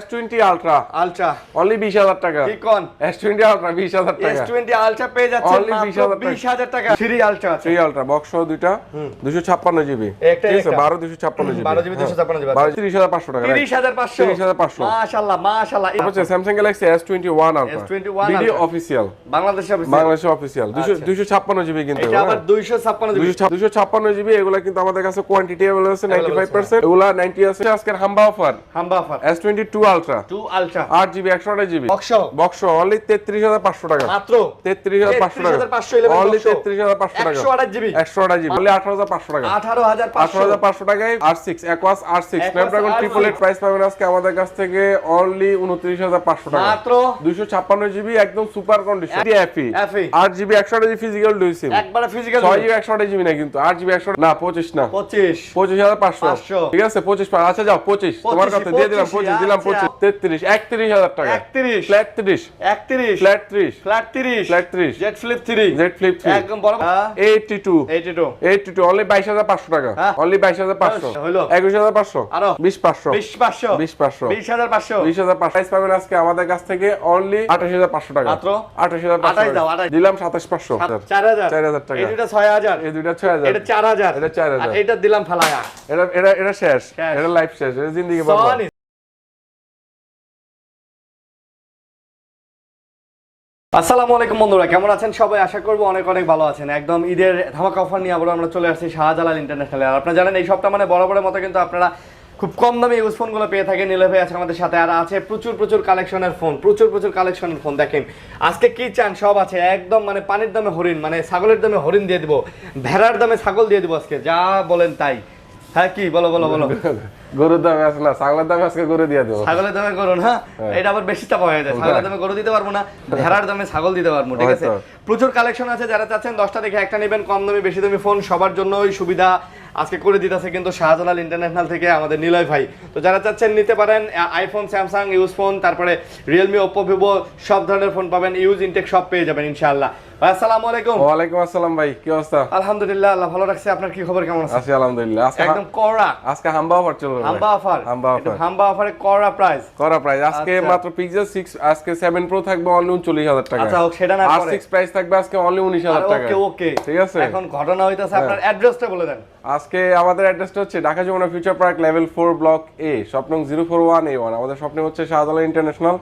S20 Ultra ultra only 20000 টাকা কি কোন S20 Ultra 20000 টাকা S20 আলট্রা পেয়ে যাচ্ছেন Only মাত্র 20,000 টাকা। 20000 টাকা 3 আলট্রা আছে 3 Ultra বক্স সহ দুইটা 256 জিবি একটা, ঠিক আছে একটা। 12 256 জিবি 12 GB 256 জিবি। 12 30500 টাকা 30500 30500 মাশাআল্লাহ মাশাআল্লাহ তারপর হচ্ছে Samsung Galaxy S21 Ultra S21 video Ultra। Official বাংলাদেশে অফিসে বাংলাদেশে অফিসিয়াল আচ্ছা। 256 জিবি কিন্তু এটা আবার হ্যাঁ। 256 জিবি 256 জিবি এগুলা কিন্তু আমাদের কাছে কোয়ান্টিটি अवेलेबल আছে Available 95% এগুলা 90 আছে আজকের হাম্বা অফার হাম্বা offer S22 Ultra 2 ultra 8 GB 128 GB. Box box only 33500 টাকা। মাত্র? 33500 টাকা। অনলি 33500 টাকা। 128 জিবি। 128 জিবি। অনলি 18500 টাকা। 18500 18500 টাকায় R6 Aquas R6 Snapdragon triple eight price পাবেন আজকে আমাদের কাছ থেকে অনলি 29500 টাকা। মাত্র? 256 জিবি একদম সুপার কন্ডিশন এফি 8 জিবি 128 জিবি ফিজিক্যাল দুই সিম একবারে ফিজিক্যাল 6 জিবি 128 জিবি না কিন্তু 8 জিবি 100 না 25 না। 25 25500 500 ঠিক আছে? 25 আচ্ছা যাও 25 তোমার 25, কথা দিয়ে দিলাম 25 দিলাম আচ্ছা। 25 33 31000 টাকা। 31 flat 30 31 flat 30 flat 30 flat 30 Z flip 3 Z flip 3 একদম বড় 82 82 82 অনলি 22500 টাকা। অনলি 22500 হইল। 21500 আরও। 20500 20500 20500 20500 20500 প্রাইস পাবেন আজকে আমাদের কাছ থেকে অনলি 28500 টাকা। মাত্র? 28500 28 দাও, 28 দিলাম 27500 4000 4000 টাকা। এই দুটো 6000 এই দুইটা 6000 এটা 4000 এটা 4000 আর এটা দিলাম ফালায়া। এটা এটা এটা শেষ। শেষ। এটা লাইফ শেষ। এটা জিন্দেগি আসসালামু আলাইকুম বন্ধুরা, কেমন আছেন সবাই? আশা করব অনেক অনেক ভালো আছেন। একদম ঈদের ধামাকা অফার নিয়ে আবার আমরা চলে আসছি শাহজালাল ইন্টারন্যাশনাল আর আপনারা জানেন, এই সপ্তাহ মানে বরাবরের মতো কিন্তু আপনারা খুব কম দামে ইউজ ফোনগুলো পেয়ে থাকেন। নীলে ভাই আছে আমাদের সাথে। আর আছে প্রচুর প্রচুর কালেকশনের ফোন প্রচুর প্রচুর কালেকশনের ফোন দেখেন, আজকে কি চান? সব আছে। একদম মানে পানির দামে হরিণ মানে ছাগলের দামে হরিণ দিয়ে দিব। ভেড়ার দামে ছাগল দিয়ে দিব আজকে। যা বলেন তাই। হ্যাঁ কি? বলো বলো বলো। গরুর দাম আছে না ছাগলের দাম আজকে গরু দিয়ে দেবো। ছাগলের দামে করুন হ্যাঁ। এটা আবার বেশি চাপা হয়ে যায়। ছাগলের দামে গরু দিতে পারব না ভেড়ার দামে ছাগল দিতে পারব ঠিক আছে? প্রচুর কালেকশন আছে যারা চাচ্ছেন দশটা দেখে একটা নেবেন কম দামি বেশি দামি ফোন সবার জন্যই সুবিধা আজকে করে দিতেছে কিন্তু শাহজালাল ইন্টারন্যাশনাল থেকে আমাদের নিলয় ভাই। তো যারা চাচ্ছেন নিতে পারেন আইফোন স্যামসাং ইউজ ফোন তারপরে রিয়েলমি ওপো ভিভো সব ধরনের ফোন পাবেন ইউজ ইনটেক সব পেয়ে যাবেন ইনশাআল্লাহ। ভাই আসসালামু আলাইকুম। ওয়ালাইকুম আসসালাম ভাই কি অবস্থা? আলহামদুলিল্লাহ আল্লাহ ভালো রাখছে আপনার কি খবর কেমন আছে আছি আলহামদুলিল্লাহ। আজকে একদম কড়া। আজকে হাম্বা অফার চলবে। হাম্বা অফার। হাম্বা অফারে। কড়া প্রাইস করা প্রাইস আজকে আচ্ছা। মাত্র পিক্সেল 6 আজকে 7 প্রো থাকবে অনলি 39000 টাকা। আচ্ছা সেটা না আর 6 প্রাইস থাকবে আজকে অনলি 19000 টাকা। ওকে ওকে। ঠিক আছে? এখন ঘটনা হইতাছে আপনার অ্যাড্রেসটা বলে দেন। আজকে আমাদের অ্যাড্রেসটা হচ্ছে Dhaka Jamuna future park level 4 block A স্বপ্ন 041A1 আমাদের স্বপ্নে হচ্ছে ইন্টারন্যাশনাল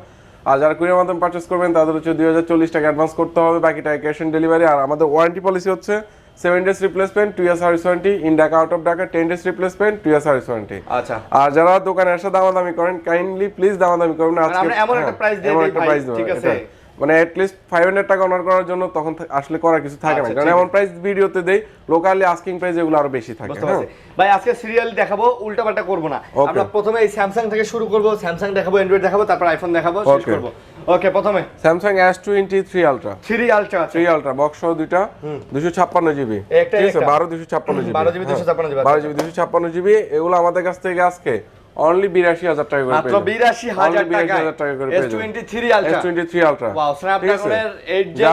আর যারা কুরিয়ার মাধ্যমে পারচেস করবেন তাদের হচ্ছে 2040 টাকা অ্যাডভান্স করতে হবে। বাকি টাকা ক্যাশ অন ডেলিভারি আর আমাদের ওয়ারেন্টি পলিসি হচ্ছে 7 days replacement 2 years service warranty in Dhaka out of Dhaka 10 days replacement 2 years service warranty আচ্ছা। আর যারা দোকানে এসে দামাদামি করেন কাইন্ডলি প্লিজ দামাদামি করবেন না আজকে আমরা এমন একটা হ্যাঁ, price দিয়ে দেবো, ঠিক আছে? মানে at least 500 টাকা অনার করার জন্য তখন আসলে করার কিছু থাকে না। আচ্ছা, কারণ এমন প্রাইস ভিডিওতে দেই লোকালি আস্কিং প্রাইস এগুলো আরও বেশি থাকে হ্যাঁ। ভাই আজকে সিরিয়াল দেখাবো উল্টা পাল্টা করব না। আমরা প্রথমে এই স্যামসাং থেকে শুরু করব স্যামসাং দেখাবো অ্যান্ড্রয়েড দেখাবো তারপর আইফোন দেখাবো শেষ. করব। ওকে প্রথমে। Samsung S23 ultra three ultra 3 ultra box সহ দুইটা 256 জিবি। একটা, ঠিক আছে? 12 256 GB. 12 GB 256 GB, 12 GB 256 GB এগুলো আমাদের কাছ থেকে আজকে অনলি 82000 টাকা করে মাত্র বিরাশি হাজার টাকা 82,000 টাকা করে পেয়ে এস যাবেন। Twenty three ultra S23 ultra wow স্ন্যাপড্রাগনের eight gen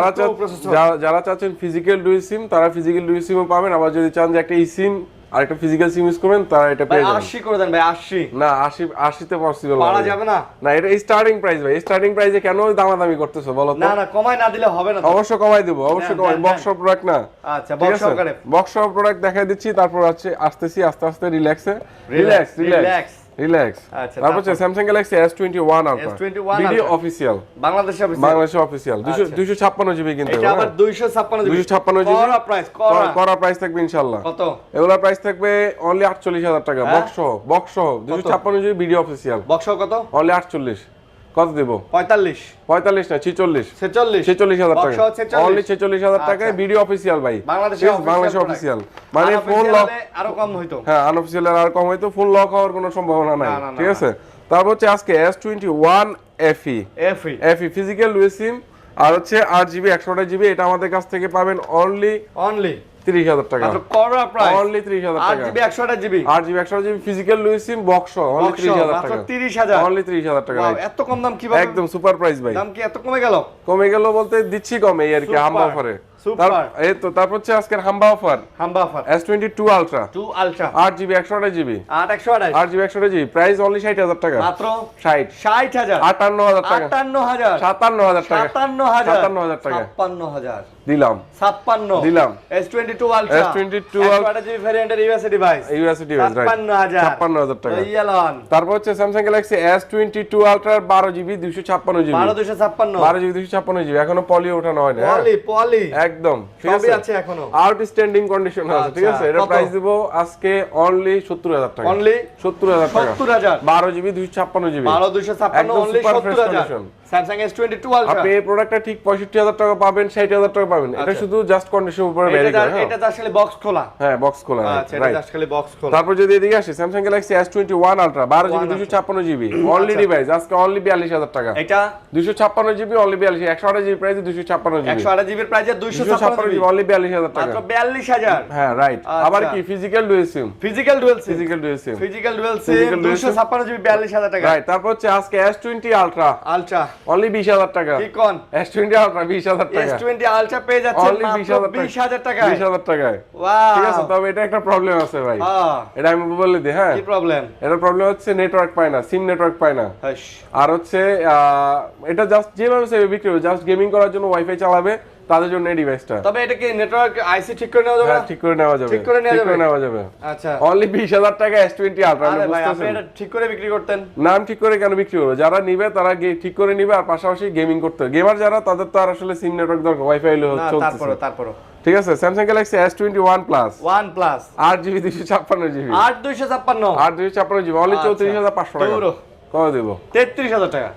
যারা চাচ্ছেন ফিজিক্যাল ডুই সিম তারা ফিজিক্যাল ডুই সিমও পাবেন। আবার যদি চান যে একটা ই সিম আর একটা ফিজিক্যাল সিম ইউজ করবেন তারা এটা পেয়ে যাবেন। আশি করে দেন ভাই আশি। না 80 80 তে পসিবল পারা যাবে না। না এটা স্টার্টিং প্রাইস ভাই স্টার্টিং প্রাইসে কেন দামাদামি করতেছো বলো তো? না না কমায় না দিলে হবে না অবশ্য কমাই দেব অবশ্য কমাই বক্স প্রোডাক্ট না। আচ্ছা বক্স সহকারে বক্স প্রোডাক্ট দেখাই দিচ্ছি তারপর আছে আসতেছি আস্তে আস্তে রিল্যাক্সে রিল্যাক্স রিল্যাক্স রিল্যাক্স আচ্ছা, তারপর হচ্ছে Samsung Galaxy S21 ultra S21 video official official বাংলাদেশে অফিশিয়াল বাংলাদেশে অফিসিয়াল 200 আচ্ছা। 256 জিবি কিন্তু এটা আবার হ্যাঁ। 256 জিবি 256 জিবি করা প্রাইস করা প্রাইস থাকবে ইনশাআল্লাহ কত? এগুলা প্রাইস থাকবে অনলি 48000 টাকা। হ্যাঁ? বক্স সহ বক্স সহ। 256 জিবি ভিডিও অফিশিয়াল বক্স কত? অনলি 48 কত দেব? 45 45 না 46 46 46000 বক্স টাকা। সহ 46 অনলি 46000 টাকায় আচ্ছা। ভিডিও অফিসিয়াল ভাই। বাংলাদেশে। অফিসিয়াল মানে ফোন লক আরও কম হইতো। হ্যাঁ আনঅফিসিয়াল আর কম হয়তো ফোন লক হওয়ার কোনো সম্ভাবনা নাই। ঠিক আছে? তারপর হচ্ছে আজকে S21 FE FE FE physical dual SIM আর হচ্ছে 8 জিবি 128 জিবি এটা আমাদের কাছ থেকে পাবেন অনলি অনলি 30000 টাকা। মাত্র করা প্রাইস অনলি 30000 টাকা। GB 128 GB? 8 GB 128 GB physical dual SIM box only Box সহ 30000 মাত্র টাকা। 30000 অনলি 30000 টাকা এত কম দাম কীভাবে? একদম সুপার প্রাইস ভাই। দাম কি এত কমে গেল? কমে গেল বলতে দিচ্ছি কমে আর কি আমার অফারে Super. এই তো তারপর হচ্ছে আজকের হাম্বা অফার হাম্বা offer S twenty two ultra two ultra আট জিবি একশো আঠাশ জিবি আট একশো আঠাশ। আট জিবি প্রাইস অনলি ষাট হাজার টাকা। মাত্র ষাট। ষাট হাজার। টাকা। আটান্ন হাজার। সাতান্ন হাজার টাকা। সাতান্ন হাজার। সাতান্ন হাজার টাকা। ছাপ্পান্ন হাজার। দিলাম। ছাপ্পান্ন। দিলাম। S twenty two ultra S22 একশো জিবি ভ্যারিয়েন্টের ইউএসএ ডিভাইস ছাপ্পান্ন ছাপ্পান্ন টাকা। ইয়ালন তারপর হচ্ছে ছাপ্পান্ন ছাপ্পান্ন। ছাপ্পান্ন জিবি এখনও পলি ওঠানো হয়নি হ্যাঁ? পলি পলি একদম ঠিক আছে? আছে এখনও। আউটস্ট্যান্ডিং কন্ডিশন আছে ঠিক আছে? এটা প্রাইস দিব আজকে অনলি 70000 টাকা। অনলি 70000 টাকা। 70000 12 GB 256 GB 12 256 only 70000 Samsung S22 Ultra. আপনি এই প্রোডাক্টটা ঠিক 65000 টাকা পাবেন 60000 টাকা পাবেন। এটা আচ্ছা। শুধু জাস্ট কন্ডিশন উপরে ভ্যারি করে এটা তো হ্যাঁ। আসলে বক্স খোলা। হ্যাঁ বক্স খোলা আচ্ছা এটা আসলে বক্স খোলা। তারপর যদি এদিকে আসি Samsung Galaxy S21 Ultra 12GB 256GB only device আজকে অনলি 42000 টাকা। এটা 256GB অনলি 42 128GB প্রাইসে 256GB 128GB প্রাইসে 256GB অনলি 42000 টাকা। মাত্র 42000 হ্যাঁ রাইট আচ্ছা। আবার কি physical dual SIM physical dual SIM physical dual SIM physical dual SIM 256GB 42000 টাকা। রাইট তারপর হচ্ছে আজকে S20 Ultra Ultra অনলি বিশ হাজার টাকা। কি কোন? এস টোয়েন্টি আলট্রা বিশ হাজার এস টাকা টোয়েন্টি আলট্রা পেয়ে যাচ্ছে অনলি বিশ মাত্র হাজার বিশ হাজার টাকা বিশ হাজার টাকায়। ঠিক আছে তবে এটা একটা প্রবলেম আছে ভাই। এটা আমি বলে দিই হ্যাঁ। কি প্রবলেম এটা প্রবলেম হচ্ছে নেটওয়ার্ক পায় না সিম নেটওয়ার্ক পায় না। আর হচ্ছে এটা জাস্ট যেভাবে সেভাবে বিক্রি হবে জাস্ট গেমিং করার জন্য ওয়াইফাই চালাবে। তাদের জন্য এই ডিভাইসটা তবে এটা কি নেটওয়ার্ক আইসি ঠিক করে নেওয়া যাবে? হ্যাঁ ঠিক করে নেওয়া যাবে। ঠিক করে নেওয়া যাবে? নেওয়া যাবে। আচ্ছা। অনলি বিশ হাজার টাকা এস টোয়েন্টি আলট্রা আরে ভাই আপনি এটা ঠিক করে বিক্রি করতেন। নাম ঠিক করে কেন বিক্রি করবে? যারা নিবে তারা ঠিক করে নিবে আর পাশাপাশি গেমিং করতে গেমার যারা তাদের তো আর আসলে সিম নেটওয়ার্ক দরকার ওয়াইফাই হলে না চলতেছে। তারপরে তারপরে ঠিক আছে Samsung Galaxy S twenty one plus one plus আট জিবি দুইশো ছাপ্পান্ন জিবি আট দুইশো ছাপ্পান্ন। আট দুইশো ছাপ্পান্ন জিবি অনলি আচ্ছা। চৌত্রিশ হাজার পাঁচশো টাকা। কত দেবো? টাকা।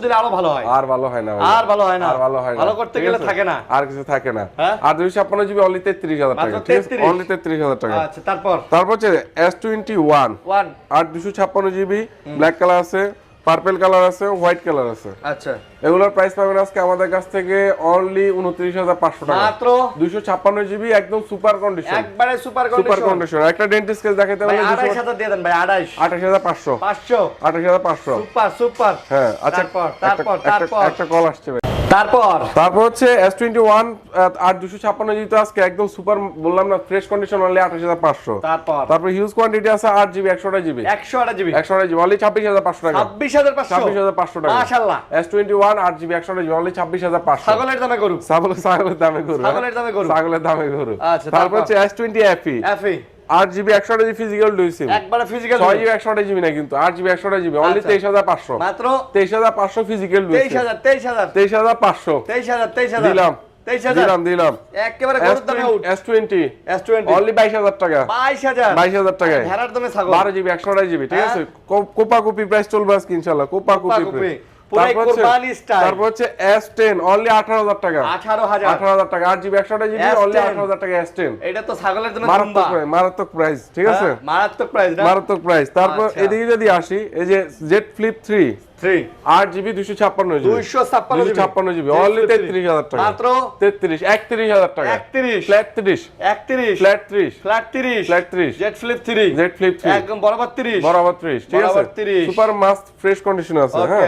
দিলে আরও ভালো হয়। আর ভালো হয় না আর ভালো হয় না। আর ভালো হয় না। ভালো করতে গেলে থাকে না। আর কিছু থাকে না। হ্যাঁ? আর দুইশো ছাপ্পান্ন জিবি অনলি তেত্রিশ হাজার টাকা। ঠিক আছে? অনলি তেত্রিশ হাজার টাকা। আচ্ছা তারপর? তারপর হচ্ছে এস টোয়েন্টি ওয়ান ওয়ান আর দুশো ছাপ্পান্ন জিবি ব্ল্যাক কালার আছে। পার্পেল কালার আছে হোয়াইট কালার আছে। আচ্ছা। এগুলোর প্রাইস পাবেন আজকে আমাদের কাছ থেকে অনলি উনত্রিশ হাজার পাঁচশো টাকা। মাত্র? দুইশো ছাপ্পান্ন জিবি একদম সুপার কন্ডিশন একবারে সুপার সুপার কন্ডিশন কন্ডিশন একটা ডেন্টিস্ট কেস দেখাতে হলে হাজার দিয়ে দেন ভাই আড়াইশ। আঠাশ হাজার পাঁচশো। পাঁচশো। আঠাশ হাজার পাঁচশো। Super super. হ্যাঁ আচ্ছা তারপর, তারপর, তারপর। একটা কল আসছে ভাই। তারপর? তারপর হচ্ছে এস টোয়েন্টি ওয়ান আর দুশো ছাপ্পান্ন জিবি তো আজকে একদম সুপার বললাম না ফ্রেশ কন্ডিশন অনলি আঠাশ হাজার পাঁচশো। তারপর? তারপর হিউজ কোয়ান্টিটি আছে আট জিবি একশোটা জিবি। একশো আটা জিবি? একশোটা জিবি অনলি ছাব্বিশ হাজার পাঁচশো টাকা। ছাব্বিশ হাজার পাঁচশো? ছাব্বিশ হাজার পাঁচশো টাকা। মাশাল্লাহ এস টোয়েন্টি ওয়ান আট জিবি একশোটা জিবি অনলি ছাব্বিশ হাজার পাঁচশো। ছাগলের দামে গরু? ছাগলের ছাগলের দামে গরু হ্যাঁ? ছাগলের দামে গরু। ছাগলের দামে গরু। আচ্ছা, তারপর তারপর? হচ্ছে এস টোয়েন্টি এফি এফি আট জিবি একশোটা জিবি ফিজিক্যাল ডুইসিম একবারে ফিজিক্যাল ছয় জিবি একশোটা জিবি না কিন্তু? আট জিবি একশোটা জিবি অনলি আচ্ছা। তেইশ হাজার পাঁচশো। মাত্র তেইশ হাজার পাঁচশো ফিজিক্যাল তেইশ হাজার তেইশ হাজার। তেইশ হাজার পাঁচশো। তেইশ হাজার তেইশ হাজার। দিলাম। তেইশ হাজার। দিলাম দিলাম। একেবারে গরুর দামে উঠ S twenty S twenty only বাইশ হাজার টাকা। বাইশ হাজার। বাইশ হাজার টাকায়। ভেড়ার দামে ছাগল। বারো জিবি একশোটা জিবি ঠিক। আছে? কোপা কুপি প্রাইস চলবে আজকে ইনশাল্লাহ কোপা কুপি তারপর হচ্ছে- অনলি আঠারো হাজার টাকা। টাকা। আট জিবি একশোটা জিবি S10 অনলি আঠারো হাজার টাকা এস টেন এটা তো ছাগলের জন্য মারাত্মক জুম্বা। মারাত্মক প্রাইস ঠিক আছে? হ্যাঁ, মারাত্মক প্রাইস মারাত্মক প্রাইস তারপর আচ্ছা। এদিকে যদি আসি এই যে জেড ফ্লিপ থ্রি থ্রি আট জিবি দুশো ছাপ্পান্ন দুইশো ছাপ্পান্ন ছাপ্পান্ন জিবি। অনলি তেত্রিশ। হাজার টাকা। মাত্র? তেত্রিশ একত্রিশ হাজার টাকা। একত্রিশ। ফ্ল্যাট ত্রিশ। একত্রিশ। ফ্ল্যাট ত্রিশ। ফ্ল্যাট তিরিশ। ফ্ল্যাট ত্রিশ। Z flip three Z flip three একদম বরাবর তিরিশ। বরাবর ত্রিশ ঠিক আছে? সুপার মাস্ট ফ্রেশ কন্ডিশন আছে হ্যাঁ?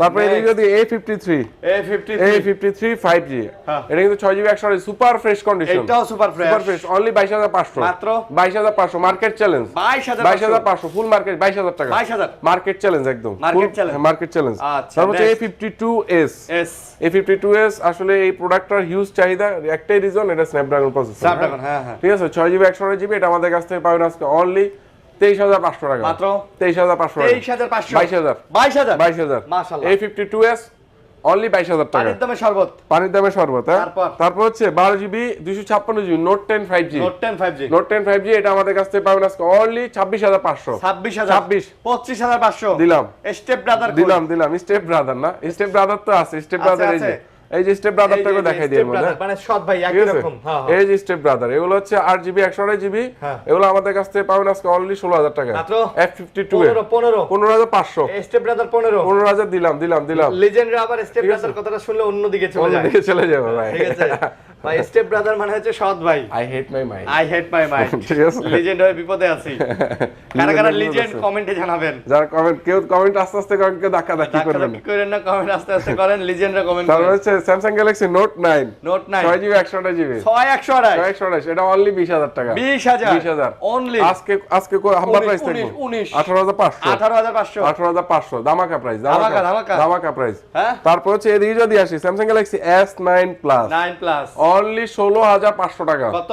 তারপরে এদিকে যদি A fifty three A fifty A fifty three five G হ্যাঁ। এটা কিন্তু ছয় জিবি একশো সুপার ফ্রেশ কন্ডিশন এটাও super super fresh fresh only বাইশ হাজার পাঁচশো। মাত্র? বাইশ হাজার পাঁচশো মার্কেট চ্যালেঞ্জ বাইশ হাজার বাইশ হাজার পাঁচশো ফুল মার্কেট বাইশ হাজার টাকা। বাইশ হাজার। মার্কেট চ্যালেঞ্জ একদম। মার্কেট চ্যালেঞ্জ হচ্ছে A. Fifty two S A fifty two S আসলে এই প্রোডাক্টটার হিউজ চাহিদা একটাই রিজন এটা স্ন্যাপড্রাগন প্রসেসর হ্যাঁ? হ্যাঁ ঠিক আছে ছয় জিবি একশো জিবি এটা আমাদের কাছ থেকে পাবেন আজকে অনলি তেইশ হাজার পাঁচশো টাকা। মাত্র? তেইশ হাজার পাঁচশো তেইশ হাজার পাঁচশো। বাইশ হাজার। বাইশ হাজার? বাইশ হাজার। মাশাআল্লাহ। এই ফিফটি টু এস অনলি বাইশ হাজার টাকা। পানির দামে শরবত। পানির দামে শরবত হ্যাঁ? তারপর? হচ্ছে বারো জিবি দুশো ছাপ্পান্ন GB note ten five G note ten five G note ten five G এটা আমাদের কাছ থেকে পাবেন আজকে অনলি ছাব্বিশ হাজার পাঁচশো। ছাব্বিশ হাজার। ছাব্বিশ। পঁচিশ হাজার পাঁচশো। দিলাম। স্টেপ ব্রাদার দিলাম দিলাম। স্টেপ ব্রাদার না। স্টেপ ব্রাদার তো আছে। স্টেপ ব্রাদার এই যে। আছে। এই যে স্টেপ ব্রাদারটাকে দেখাই দিই মানে সৎ ভাই একই রকম হ্যাঁ হ্যাঁ। এই যে স্টেপ ব্রাদার এগুলো হচ্ছে আট জিবি হ্যাঁ। এগুলো আমাদের কাছ থেকে পাবেন আজকে অনলি ষোলো হাজার টাকা। মাত্র? এফ ফিফটি টু পনেরো। পনেরো পনেরো স্টেপ ব্রাদার পনেরো। পনেরো হাজার দিলাম দিলাম দিলাম। লিজেন্ডরা আবার স্টেপ ব্রাদার কথাটা শুনলে অন্যদিকে চলে যায়। অন্যদিকে চলে যাবে ভাই। ঠিক আছে? ভাই স্টেপ ব্রাদার মানে হচ্ছে সৎ ভাই। I hate my mind I hate my mind. Legend হয়ে বিপদে আছি। কারা কারা লিজেন্ড কমেন্টে জানাবেন? যারা কমেন্ট কেউ কমেন্ট আস্তে আস্তে করেন কেউ ধাক্কা ধাক্কি করবেন করেন না কমেন্ট আস্তে আস্তে করেন লিজেন্ডরা কমেন্ট করেন। Samsung Galaxy note nine note নাই ছয় জিবি একশো আঠাশ জিবি ছয় একশো আড়াই ছয় একশো আঠাশ। এটা অনলি বিশ হাজার টাকা। বিশ হাজার। বিশ হাজার। অনলি আজকে আজকে হাম্বার উনিশ, প্রাইস পাঁচশো। আঠারো হাজার পাঁচশো। দামাকা প্রাইস দামাকা দামাকা দামাকা প্রাইস তারপর হচ্ছে এদিকে যদি আসি Samsung Galaxy S nine plus nine plus only ষোলো হাজার পাঁচশো টাকা। কত?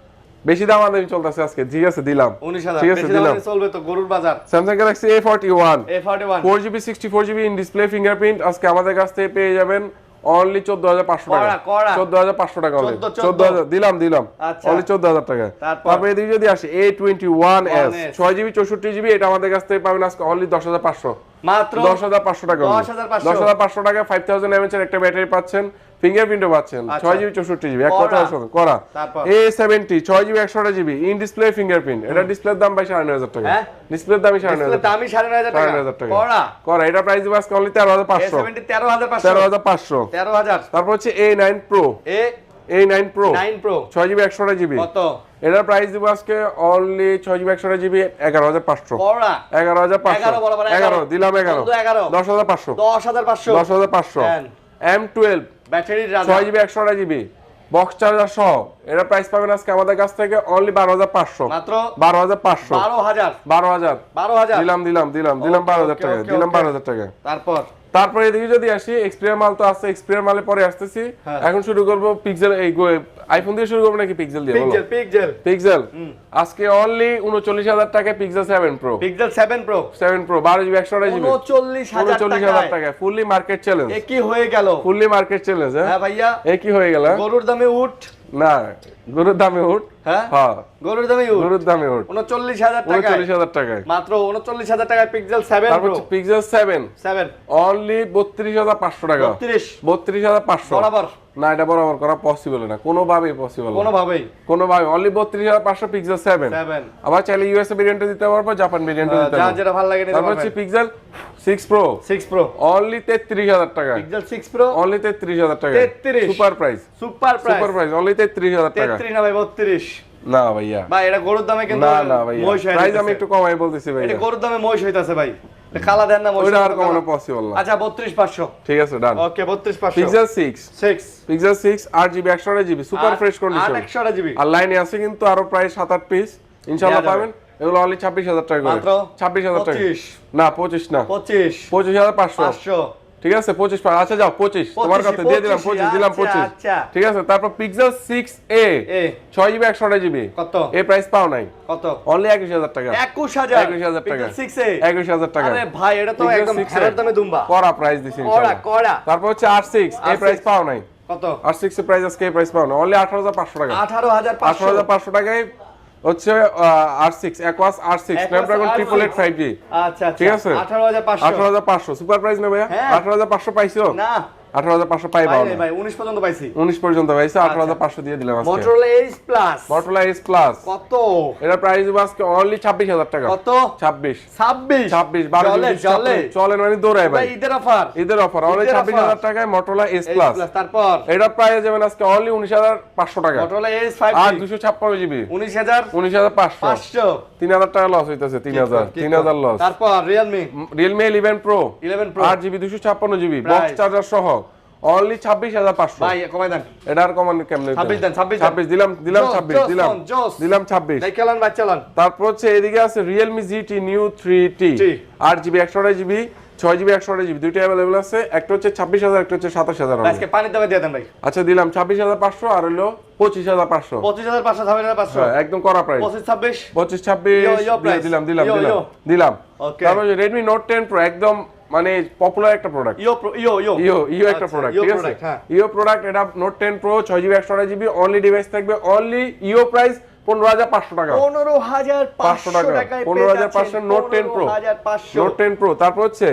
বেশি দাম আমাদের চলতেছে আজকে। ঠিক আছে দিলাম। ঠিক আছে, দিলাম। চলবে তো গরুর বাজার। Samsung Galaxy one four GB sixty four GB in display fingerprint আজকে আমাদের কাছ থেকে পেয়ে যাবেন অনলি চোদ্দ হাজার পাঁচশো টাকা। কড়া, কড়া। চোদ্দ হাজার পাঁচশো টাকা only। 14, চোদ্দ। হাজার দিলাম দিলাম। আচ্ছা। অনলি চোদ্দ হাজার টাকা। তারপর? এদিকে যদি আসে এ টোয়েন্টি ওয়ান এস 1S ছয় জিবি চৌষট্টি জিবি এটা আমাদের কাছ থেকে পাবেন আজকে অনলি দশ হাজার পাঁচশো। মাত্র দশ হাজার পাঁচশো টাকা 10,500 দশ হাজার পাঁচশো। টাকা ফাইভ থাউজেন্ড এমএচ এর একটা ব্যাটারি পাচ্ছেন। ফিঙ্গারপ্রিন্টও পাচ্ছেন আচ্ছা। ছয় জিবি চৌষট্টি জিবি। এক কথা শুনুন করা। এ সেভেন্টি ছয় জিবি একশো জিবি ইন ডিসপ্লে ফিঙ্গারপ্রিন্ট এটা ডিসপ্লের দাম ভাই সাড়ে নয় হাজার টাকা। হ্যাঁ? ডিসপ্লের দামই সাড়ে নয় হাজার টাকা। সাড়ে নয় হাজার কড়া করা? এটা প্রাইস দিব আজকে অনলি তেরো হাজার এ পাঁচশো সেভেন্টি তেরো হাজার পাঁচশো। তেরো হাজার পাঁচশো। তেরো হাজার। তারপর হচ্ছে A nine pro A? A nine pro nine pro ছয় জিবি একশো জিবি। কত? এটার প্রাইস দিব আজকে অনলি ছয় জিবি একশো জিবি এগারো হাজার পাঁচশো। এগারো হাজার পাঁচশো। এগারো দিলাম এগারো। দশ হাজার পাঁচশো। দশ হাজার পাঁচশো। দশ হাজার পাঁচশো। এম টুয়েলভ ছয় জিবি একশো জিবি। বক্স চার্জার সহ এটা প্রাইস পাবেন আজকে আমাদের কাছ থেকে অনলি বারো হাজার পাঁচশো। মাত্র বারো হাজার পাঁচশো। বারো হাজার। বারো হাজার। বারো হাজার। দিলাম দিলাম দিলাম দিলাম বারো হাজার টাকা দিলাম. বারো হাজার টাকা। তারপর? তারপরে এদিকে যদি আসি এক্সপিরিয়ার মাল তো আছে এক্সপিরিয়ার মালে পরে আসতেছি। হ্যাঁ। এখন শুরু করব পিক্সেল এই আইফোন দিয়ে শুরু করব নাকি পিক্সেল দিয়ে? বলো। পিকজেল পিকজেল পিক্সেল আজকে অনলি উনচল্লিশ হাজার টাকায় pixel seven pro pixel seven pro seven pro বারো জিবি একশো জিবি? উনচল্লিশ হাজার উনচল্লিশ হাজার টাকা টাকা ফুললি মার্কেট চ্যালেঞ্জ এ কি হয়ে গেল। ফুললি মার্কেট চ্যালেঞ্জ হ্যাঁ? ভাইয়া। এ কি হয়ে গেল গরুর দামে উঠ না গরুর দামে উঠ হ্যাঁ? হ্যাঁ। গরুর দামে উঠ গরুর দামে উঠ উনচল্লিশ হাজার টাকা উনচল্লিশ হাজার টাকায়। মাত্র উনচল্লিশ হাজার টাকায় pixel seven pro pixel seven seven only বত্রিশ হাজার পাঁচশো টাকা। বত্রিশ। বত্রিশ হাজার পাঁচশো। বরাবর। না এটা বরাবর করা পসিবল না। কোনোভাবেই পসিবল কোনোভাবেই। কোনোভাবে অনলি বত্রিশ হাজার পাঁচশো পিক্সেল সেভেন আবার চাইলে ইউএসএ ভেরিয়েন্টে দিতে পারব জাপান ভেরিয়েন্টে দিতে পারব। যেটা ভালো লাগে তারপর হচ্ছে pixel six pro six pro only তেত্রিশ হাজার টাকা। পিকজেল সিক্স প্রো অনলি তেত্রিশ হাজার টাকা। 33 super price super price super price only তেত্রিশ হাজার টাকা। তেত্রিশ না ভাই বত্রিশ। না ভাইয়া। ভাই এটা গরুর দামে কিন্তু না না ভাইয়া। মহিষ প্রাইস আমি একটু কমাই বলতেছি ভাই এটা গরুর দামে মহিষ হইতাছে ভাই। কালা দেন না ওইটা আর কমানো পসিবল না। আচ্ছা বত্রিশ পাঁচশো। ঠিক আছে ডান ওকে বত্রিশ পাঁচশো। Pixel six six pixel six আট জিবি একশো জিবি সুপার ফ্রেশ কন্ডিশন একশো জিবি আর লাইনে আছে কিন্তু আরও প্রায় সাত আট পিস ইনশাল্লাহ পাবেন। এগুলো অনলি ছাব্বিশ হাজার টাকা করে। মাত্র ছাব্বিশ হাজার টাকা। 25 না পঁচিশ না। পঁচিশ। পঁচিশ হাজার পাঁচশো। পাঁচশো। ঠিক আছে পঁচিশ পা- আচ্ছা যাও পঁচিশ। তোমার কাছে দিয়ে দিলাম পঁচিশ দিলাম আচ্ছা, পঁচিশ। আচ্ছা। ঠিক আছে তারপর পিক্সেল সিক্স এ এ ছয় জিবি একশো জিবি কত? এ প্রাইস পাও নাই। কত? অনলি একুশ হাজার টাকা। একুশ হাজার? একুশ হাজার টাকা। সিক্স এ একুশ হাজার টাকা। ভাই এটা তো একদম খেলার দামে দুম্বা। কড়া প্রাইস দিছি কড়া কড়া। তারপর হচ্ছে আর সিক্স এই প্রাইস পাও নাই। কত? আর সিক্স এর প্রাইস আজকে প্রাইস পাও না অনলি আঠারো হাজার পাঁচশো টাকা। আঠারো হাজার পাঁচশো। হাজার পাঁচশো টাকায় হচ্ছে R six Aquas R six Aquas Snapdragon R6 triple eight five G আচ্ছা আচ্ছা। ঠিক আছে? আঠারো হাজার পাঁচশো। আঠারো হাজার পাঁচশো। সুপার প্রাইস নেবে। আঠারো হাজার পাঁচশো পাইছো? না। আঠারো হাজার পাঁচশো পাই পাই পাও নাই ভাই উনিশ পর্যন্ত পাইছি। উনিশ পর্যন্ত পাইছে আঠারো হাজার পাঁচশো দিয়ে দিলাম Motorola H plus Motorola S plus কত? এটার প্রাইস আজকে অনলি ছাব্বিশ হাজার টাকা। কত? ছাব্বিশ। ছাব্বিশ? ছাব্বিশ বারো জলে জিবি জলে চলে। মানে দৌড়ায় ভাই। ভাই ঈদের অফার ঈদের অফার অনলি ছাব্বিশ হাজার টাকায় মটোলা এইচ প্লাস প্লাস তারপর? এটা প্রাইস যাবেন আজকে অনলি উনিশ হাজার পাঁচশো টাকা। মোটরোলা এইচ ফাইভ আর দুশো ছাপ্পান্ন জিবি। উনিশ হাজার উনিশ হাজার পাঁচশো। পাঁচশো। তিন হাজার টাকা লস হইতেছে তিন হাজার। তিন হাজার লস তারপর Realme Realme eleven pro eleven pro আট জিবি দুশো ছাপ্পান্ন জিবি। বক্স চার্জার সহ। অনলি ছাব্বিশ হাজার পাঁচশো। ভাই কমাই দেন। এটা আর কমান কেমনে? 26 দেন, 26 দেন। ছাব্বিশ দিলাম দিলাম ছাব্বিশ দিলাম। দিলাম ছাব্বিশ। চালান ভাই চালান তারপর হচ্ছে এদিকে আছে Realme GT new three T T. আট জিবি একশো জিবি ছয় জিবি একশো জিবি দুইটা অ্যাভেলেবল আছে। একটা হচ্ছে ছাব্বিশ হাজার একটা হচ্ছে সাতাশ হাজার আজকে পানির দামে দিয়ে দেন ভাই। আচ্ছা দিলাম ছাব্বিশ হাজার পাঁচশো আর হলো পঁচিশ হাজার পাঁচশো। পঁচিশ হাজার পাঁচশো ছাব্বিশ হাজার পাঁচশো। হ্যাঁ, একদম করা প্রাইস পঁচিশ ছাব্বিশ। পঁচিশ ছাব্বিশ দিলাম দিলাম দিলাম. দিলাম। তারপর রেডমি নোট টেন প্রো একদম মানে পপুলার একটা প্রোডাক্ট ইও ইও ইও ইও ইও একটা আচ্ছা, প্রোডাক্ট ঠিক আছে? হ্যাঁ। ইও প্রোডাক্ট এটা নোট টেন প্রো ছয় জিবি একশো আড়াই জিবি অনলি ডিভাইস থাকবে অনলি ইও প্রাইস পনেরো হাজার পাঁচশো টাকা। পনেরো হাজার পাঁচশো টাকা। পনেরো হাজার পাঁচশো নোট টেন প্রো হাজার পাঁচশো। নোট টেন প্রো তারপর হচ্ছে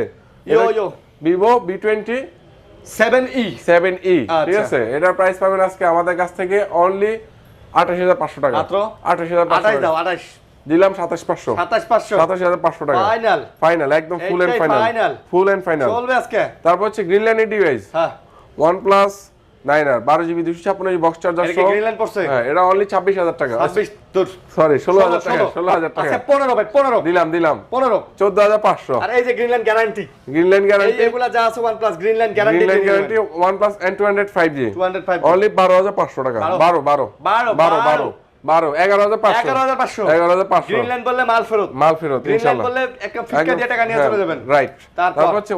ইও, ইও। Vivo V twenty seven E seven E ঠিক আচ্ছা। আছে? এটার প্রাইস পাবেন আজকে আমাদের কাছ থেকে অনলি আঠাশ হাজার পাঁচশো টাকা। মাত্র? আঠাশ হাজার পাঁচশো আঠাশ দাও আঠাশ। দিলাম সাতাশ পাঁচশো। সাতাশ পাঁচশো। সাতাশ হাজার পাঁচশো টাকা। ফাইনাল। ফাইনাল একদম full and final full and final চলবে আজকে। তারপর হচ্ছে গ্রিনল্যান্ডের ডিভাইস হ্যাঁ। ওয়ান প্লাস নাইন আর বারো জিবি দুশো ছাপ্পান্ন জিবি বক্স চার্জার? হ্যাঁ এটা অনলি ছাব্বিশ হাজার টাকা। ছাব্বিশ তোর সরি ষোলো হাজার টাকা ষোলো। হাজার টাকা। আচ্ছা পনেরো ভাই পনেরো। দিলাম দিলাম। পনেরো। চোদ্দ হাজার পাঁচশো। আর এই যে গ্রিনল্যান্ড গ্যারান্টি গ্রিনল্যান্ড গ্যারান্টি এগুলা যা আছে one plus Greenland guarantee Greenland guarantee one plus N two hundred five G two hundred five only বারো হাজার পাঁচশো টাকা। বারো। বারো বারো বারো, বারো। বারো। বারো বারো এগারো হাজার পাঁচশো। এগারো হাজার পাঁচশো। এগারো হাজার পাঁচশো। গ্রিনল্যান্ড বললে মাল ফেরত। মাল ফেরত গ্রিনল্যান্ড বললে একটা ফিক্কা দিয়ে টাকা নিয়ে চলে যাবেন। রাইট তারপর? হচ্ছে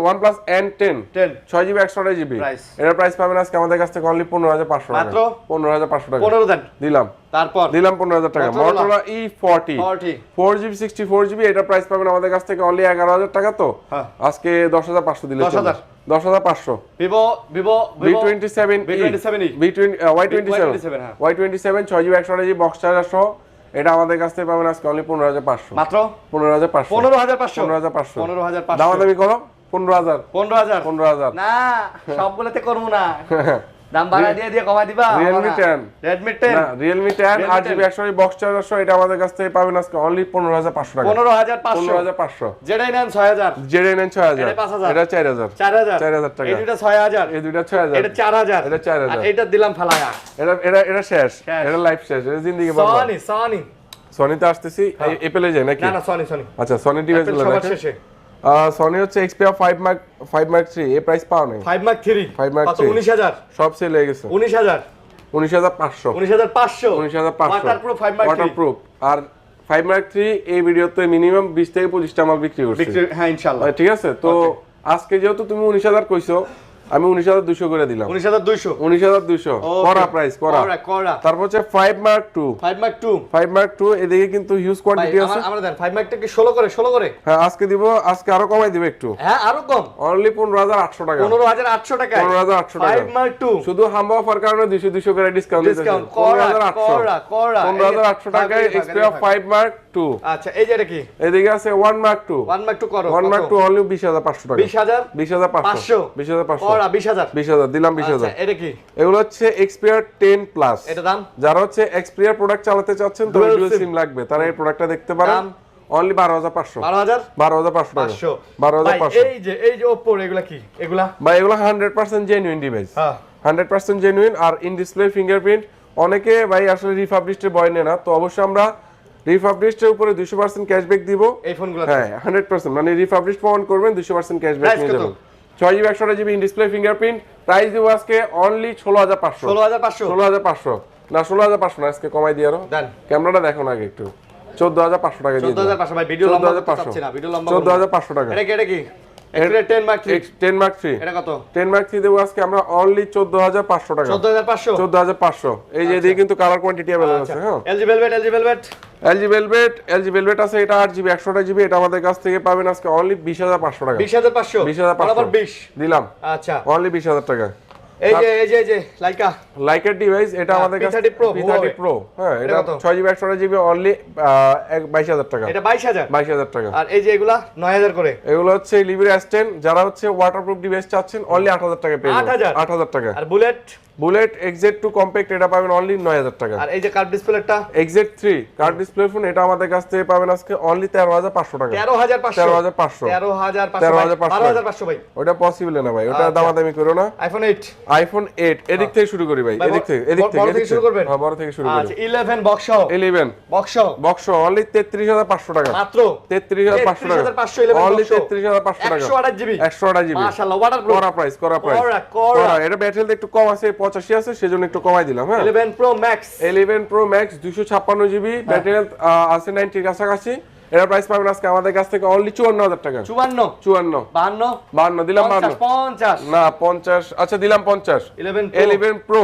একশো আড়াই জিবি Price? এটার প্রাইস পাবেন আজকে আমাদের কাছ থেকে অনলি পনেরো হাজার পাঁচশো টাকা। মাত্র? পনেরো হাজার পাঁচশো টাকা। পনেরো দেন। দিলাম। তারপর? দিলাম পনেরো হাজার টাকা। Motorola? Motorola E forty forty four GB sixty four GB এটার প্রাইস পাবেন আমাদের কাছ থেকে অনলি এগারো হাজার টাকা তো। হ্যাঁ। আজকে দশ হাজার পাঁচশো দিলে 10,000 দশ হাজার পাঁচশো। Vivo Vivo V twenty seven V27e V twenty Y twenty seven Y27। Y twenty seven ছয় জিবি একশো জিবি বক্স চার্জার সহ। এটা আমাদের কাছ থেকে পাবেন আজকে অনলি পনেরো হাজার পাঁচশো। মাত্র? পনেরো হাজার পাঁচশো। পনেরো হাজার পাঁচশো। পনেরো হাজার পাঁচশো। পনেরো হাজার পাঁচশো। দামাদামি করো পনেরো হাজার। পনেরো হাজার। পনেরো হাজার। না সবগুলোতে করব না। দাম বাড়া দিয়ে দিয়ে কমা দিবা Realme 10 রেডমি টেন না Realme আট জিবি 10 বক্স চার্জার এটা আমাদের কাছ থেকে পাবেন আজকে অনলি পনেরো হাজার পাঁচশো টাকা। পনেরো হাজার পাঁচশো। পনেরো হাজার পাঁচশো। যেটাই নেন ছয় হাজার। নেন ছয় হাজার। এটা 5,000 এটা চার হাজার। চার হাজার। চার হাজার টাকা। এই দুটা ছয় হাজার। এই দুইটা ছয় হাজার। এটা চার হাজার। এটা চার হাজার। আর এটা দিলাম ফালায়া। এটা এটা এটা শেষ। এটা লাইফ শেষ। এটা জিন্দিগি সনি সনি সনিতে আসতেছি। এপেলে যাই নাকি? না না সনি সনি আচ্ছা সনি ডিভাইস সনি হচ্ছে Xperia five mark five mark three এই প্রাইস পাওয়া নাই। ফাইভ মার্ক থ্রি 5 মার্ক কত 3 উনিশ হাজার। সব সেল হয়ে গেছে। উনিশ হাজার। উনিশ হাজার পাঁচশো। উনিশ হাজার পাঁচশো। উনিশ হাজার পাঁচশো। Waterproof five mark three waterproof আর ফাইভ মার্ক থ্রি এই ভিডিওতে মিনিমাম বিশ থেকে পঁচিশটা মাল বিক্রি করছে। হ্যাঁ ইনশাল্লাহ ঠিক আছে? তো আজকে যেহেতু তুমি উনিশ হাজার কইছো আমি উনিশ হাজার দুশো করে দিলাম। উনিশ হাজার দুইশো? উনিশ হাজার দুশো করা প্রাইস করা। করা। তারপর হচ্ছে five mark two five mark two five mark two এদিকে কিন্তু হিউজ কোয়ান্টিটি আছে। আমরা দেন ফাইভ মার্কটা কি ষোলো করে ষোলো করে? হ্যাঁ আজকে দিব আজকে আরও কমাই দিব একটু। হ্যাঁ আরও কম। অনলি পনেরো হাজার আটশো টাকা। পনেরো হাজার আটশো টাকা 15,800 টাকা। ফাইভ মার্ক টু শুধু হাম্বা অফার কারণে দুশো দুশো করে ডিসকাউন্ট ডিসকাউন্ট করা করা করা। পনেরো হাজার আটশো টাকায় এক্সপিরিয়া ফাইভ মার্ক টু আচ্ছা এই যে এটা কি? এদিকে আছে one mark two one mark two করো ওয়ান মার্ক টু অনলি বিশ হাজার পাঁচশো টাকা। বিশ হাজার? বিশ হাজার পাঁচশো। পাঁচশো? বিশ হাজার পাঁচশো। বিশ হাজার? বিশ হাজার দিলাম বিশ হাজার। আচ্ছা এটা কি? এগুলো হচ্ছে এক্সপিয়ার টেন প্লাস এটা দাম? যারা হচ্ছে এক্সপিয়ার প্রোডাক্ট চালাতে চাচ্ছেন তো Dual ডুয়াল SIM। সিম লাগবে। তারা এই প্রোডাক্টটা দেখতে পারেন। অনলি বারো হাজার পাঁচশো। বারো হাজার? বারো হাজার পাঁচশো টাকা। বারো হাজার পাঁচশো। এই যে এই যে ওপ্পোর এগুলা কি? এগুলা? বা এগুলো হান্ড্রেড পার্সেন্ট জেনুইন ডিভাইস হ্যাঁ। হান্ড্রেড পার্সেন্ট জেনুইন আর ইন ডিসপ্লে ফিঙ্গারপ্রিন্ট অনেকে ভাই আসলে রিফাবলিস্টের বয় নেয় না। তো অবশ্যই আমরা রিফাবলিস্টের উপরে দুশো পার্সেন্ট ক্যাশব্যাক দিব। এই ফোনগুলো হ্যাঁ হান্ড্রেড পার্সেন্ট মানে রিফাবলিশড প্রমাণ করবেন দুশো পার্সেন্ট ক্যাশব্যাক নিয়ে যাবেন। ছয় জিবি একশো GB in display fingerprint price দিব আজকে অনলি ষোলো হাজার পাঁচশো। ষোলো হাজার পাঁচশো। ষোলো হাজার পাঁচশো। না ষোলো হাজার পাঁচশো না আজকে কমাই দিয়ে আরও। ক্যামেরাটা দেখো না আগে একটু। চোদ্দ হাজার পাঁচশো টাকা দিয়ে চোদ্দ হাজার পাঁচশো ভাই ভিডিও চোদ্দ। হাজার পাঁচশো টাকা। এটা কি? এটা কি এটা ten mark three ten mark three এটা কত? টেন মার্ক দেবো আজকে আমরা অনলি টাকা। এই যে এদিকে কিন্তু কালার কোয়ান্টিটি অ্যাভেলেবল আছে হ্যাঁ। LG velvet LG velvet LG velvet LG velvet আছে এটা আট জিবি একশোটা জিবি এটা আমাদের কাছ থেকে পাবেন আজকে অনলি বিশ হাজার পাঁচশো টাকা। বিশ হাজার পাঁচশো? 20,500 বরাবর বিশ? দিলাম। আচ্ছা। অনলি বিশ হাজার টাকা। এই যে এই যে যে লাইকা লাইকা ডিভাইস এটা আমাদের কাছে P30 Pro, P30 Pro হ্যাঁ এটা এটা কত? ছয় জিবি একশোটা জিবি অনলি বাইশ হাজার টাকা। এটা বাইশ হাজার। বাইশ হাজার টাকা। আর এই যে এগুলা নয় হাজার করে। এগুলো হচ্ছে লিভির অ্যাস্টেন যারা হচ্ছে ওয়াটারপ্রুফ ডিভাইস চাচ্ছেন অনলি আট হাজার টাকা পেয়ে 8,000 আট হাজার? টাকা। আর bullet bullet exact two compact এটা পাবেন অনলি নয় হাজার টাকা। আর এই যে কার্ড ডিসপ্লেটা exact three card display phone এটা আমাদের কাছ থেকে পাবেন আজকে অনলি তেরো হাজার পাঁচশো টাকা। তেরো হাজার তেরো হাজার পাঁচশো। তেরো হাজার তেরো ভাই, হাজার পাঁচশো। ভাই। ওটা পসিবল না ভাই ওটা আচ্ছা। দামাদামি করো না। আইফোন এইট আইফোন এইট এদিক থেকে শুরু করি ভাই এদিক থেকে এদিক থেকে শুরু করবেন? হ্যাঁ বড় থেকে শুরু করি। আচ্ছা eleven box eleven box box only তেত্রিশ হাজার পাঁচশো টাকা। মাত্র? তেত্রিশ হাজার পাঁচশো টাকা। 33,511 অনলি। তেত্রিশ হাজার পাঁচশো টাকা। একশো আঠাশ জিবি একশো আঠাশ জিবি করা প্রাইস করা প্রাইস করা, করা। এটা ব্যাটারি একটু কম আছে পঁচাশি আছে সেজন্য একটু কমাই দিলাম হ্যাঁ? Eleven pro max eleven pro max দুশো ছাপ্পান্ন জিবি ব্যাটারি আছে নাইনটির কাছাকাছি। প্রাইস পাবেন আজকে আমাদের কাছ থেকে অনলি চুয়ান্ন হাজার টাকা। চুয়ান্ন। চুয়ান্ন। দিলাম পঞ্চাশ না পঞ্চাশ আচ্ছা দিলাম পঞ্চাশ। ইলেভেন ইলেভেন প্রো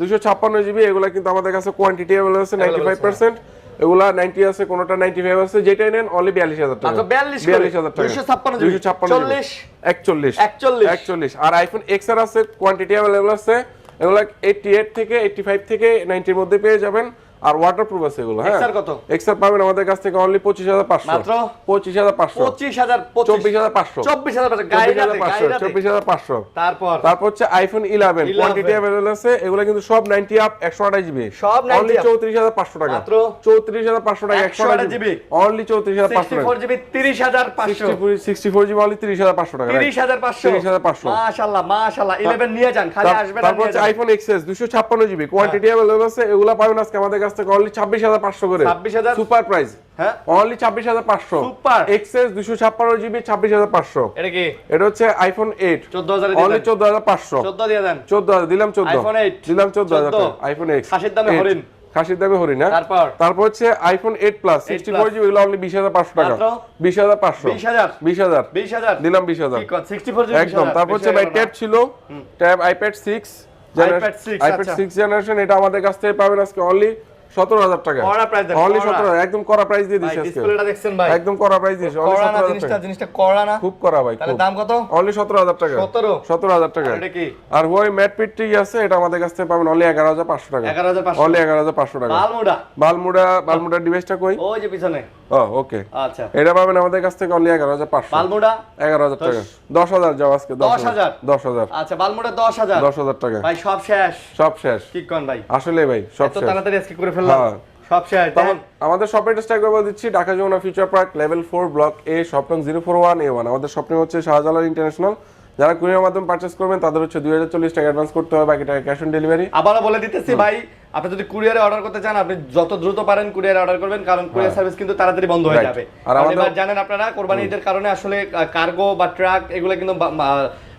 দুশো ছাপ্পান্ন জিবি এগুলো কিন্তু আমাদের কাছে কোয়ান্টিটি অ্যাভেলেবল আছে নাইনটি ফাইভ পার্সেন্ট এগুলা নাইনটি আছে কোনটা নাইনটি ফাইভ আছে যেটাই নেন অনলি বিয়াল্লিশ হাজার টাকা। আচ্ছা, বিয়াল্লিশ বিয়াল্লিশ হাজার টাকা। দুশো ছাপ্পান্ন দুশো ছাপ্পান্ন চল্লিশ। একচল্লিশ। একচল্লিশ। একচল্লিশ। আর আইফোন এক্স আর আছে কোয়ান্টিটি অ্যাভেলেবল আছে এগুলা 88 থেকে 85 থেকে নাইনটির মধ্যে পেয়ে যাবেন। আর ওয়াটারপ্রুফ আছে এগুলো হ্যাঁ XR কত? এক্সআর পাবেন আমাদের কাছ থেকে অনলি 25500 মাত্র? 25500 25000 24500 24000 গাইরাতে গাইরাতে 24500 তারপর তারপর হচ্ছে আইফোন 11 11 কোয়ান্টিটি अवेलेबल আছে এগুলো কিন্তু সব 90 আপ 128 জিবি সব 90 অনলি up। 34500 টাকা মাত্র? 34500 টাকা 128 128 জিবি জিবি। অনলি 34500 টাকা 64 জিবি 30500 64 জিবি অনলি 30500 টাকা right? 30500 30500 মাশাআল্লাহ মাশাআল্লাহ 11 নিয়ে যান খালি তার- আসবেন আর তারপর নিয়ে হচ্ছে যান iPhone XS 256 GB quantity available আছে এগুলা পাবেন আজকে আমাদের কাছ থেকে অনলি 26500 করে। 26,000 সুপার প্রাইস হ্যাঁ। Only 26500 Super। এক্সএস 256 জিবি 26500 এটা কি? এটা হচ্ছে আইফোন 8 14000 অনলি দিয়ে দেন। 14500 14 দিয়ে দেন। 14000 দিলাম 14 iPhone 8 দিলাম 14000 14 আইফোন এক্স খাসির দামে হরিণ। খাসির দামে হরিণ হ্যাঁ? তারপর? হচ্ছে আইফোন 8 প্লাস 8 64 জিবি এগুলো অনলি 20500 টাকা। মাত্র? 20500 20000 20000 20000 দিলাম 20000 কি কোন 64 একদম। তারপর হচ্ছে ভাই ট্যাব ছিল। Tab iPad 6 iPad 6, iPad. 6 generation এটা আমাদের কাছ থেকে পাবেন আজকে অনলি 17000 টাকা। কড়া price দেন, অনলি কড়া। 17000 একদম করা প্রাইস দিয়ে ভাই ডিসপ্লেটা দেখছেন ভাই। একদম করা প্রাইস দিছি অনলি কড়া না 17000 জিনিসটা জিনিসটা কড়া না? খুব করা ভাই তাহলে দাম কত? অনলি 17000 টাকা। 17 17000 টাকা। এটা কি? আর ওই ম্যাট পিটটি আছে এটা আমাদের কাছ থেকে পাবেন অনলি 11500 টাকা। 11500 অনলি 11500 টাকা। বালমুডা। বালমুডা বালমুডা ডিভাইসটা কই? ওই যে পিছনে। ও ওকে আচ্ছা। এটা পাবেন আমাদের কাছ থেকে অনলি 11500 বালমুডা? 11000 টাকা। 10000 যাও আজকে 10,000 10000 আচ্ছা বালমুডা 10000 10000 টাকা। ভাই সব শেষ। সব শেষ। কি কোন ভাই। আসলে ভাই সব শেষ। তাড়াতাড়ি আজকে করে ফেললাম। হ্যাঁ। সব তখন আমাদের শপের অ্যাড্রেসটা একবার বলে দিচ্ছি Dhaka Jamuna future park level four block A shop নং zero four one A one আমাদের শপ হচ্ছে শাহজালাল ইন্টারন্যাশনাল যারা কুরিয়ার মাধ্যমে পারচেস করবেন তাদের হচ্ছে দুই হাজার চল্লিশ টাকা অ্যাডভান্স করতে হবে বাকি টাকা ক্যাশ অন ডেলিভারি আবারও বলে দিতেছি ভাই আপনি যদি কুরিয়ারে অর্ডার করতে চান আপনি যত দ্রুত পারেন কুরিয়ারে অর্ডার করবেন কারণ কুরিয়ার সার্ভিস কিন্তু তাড়াতাড়ি বন্ধ হয়ে যাবে। আর আমাদের- জানেন আপনারা কোরবানি ঈদের কারণে আসলে কার্গো বা ট্রাক এগুলো কিন্তু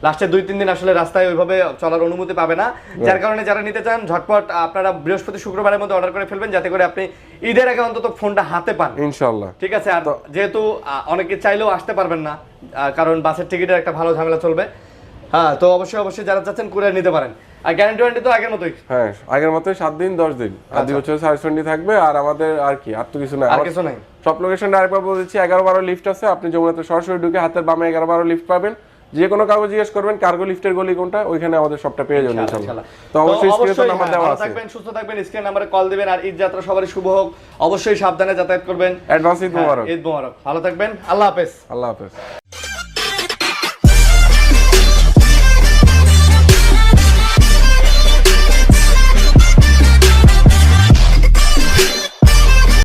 লাস্টে দুই তিন দিন আসলে রাস্তায় ওইভাবে চলার অনুমতি পাবে না। যার কারণে যারা নিতে চান ঝটপট আপনারা বৃহস্পতি শুক্রবারের মধ্যে অর্ডার করে ফেলবেন যাতে করে আপনি ঈদের আগে অন্তত ফোনটা হাতে পান। ইনশাল্লাহ ঠিক আছে? আর যেহেতু অনেকে চাইলেও আসতে পারবেন না কারণ বাসের টিকিটের একটা ভালো ঝামেলা চলবে। হ্যাঁ তো অবশ্যই অবশ্যই যারা চাচ্ছেন কুরিয়ার নিতে পারেন। আর গ্যারান্টি ওয়ারেন্টি তো আগের মতোই। হ্যাঁ আগের মতো সাত দিন দশ দিন। আর দুই বছর সার্ভিস ওয়ারেন্টি থাকবে আর আমাদের আর কি আর তো কিছু না আর কিছু নাই। সব লোকেশন আরেকবার বলে দিচ্ছি এগারো বারো লিফট আছে আপনি যমুনাতে সরাসরি ঢুকে হাতের বামে এগারো বারো লিফট পাবেন। যে কোনো কাগজ জিজ্ঞেস করবেন কার্গো লিফটের গলি কোনটা ওইখানে আমাদের সবটা পেয়ে যাবেন ইনশাআল্লাহ। তো অবশ্যই স্ক্রিনে নাম্বার হ্যাঁ, দেওয়া আছে। থাকবেন সুস্থ থাকবেন স্ক্রিন নাম্বারে কল দিবেন আর ঈদ যাত্রা সবারই শুভ হোক। অবশ্যই সাবধানে যাতায়াত করবেন। অ্যাডভান্স ঈদ হ্যাঁ, মোবারক। ঈদ মোবারক। ভালো থাকবেন আল্লাহ হাফেজ। আল্লাহ হাফেজ।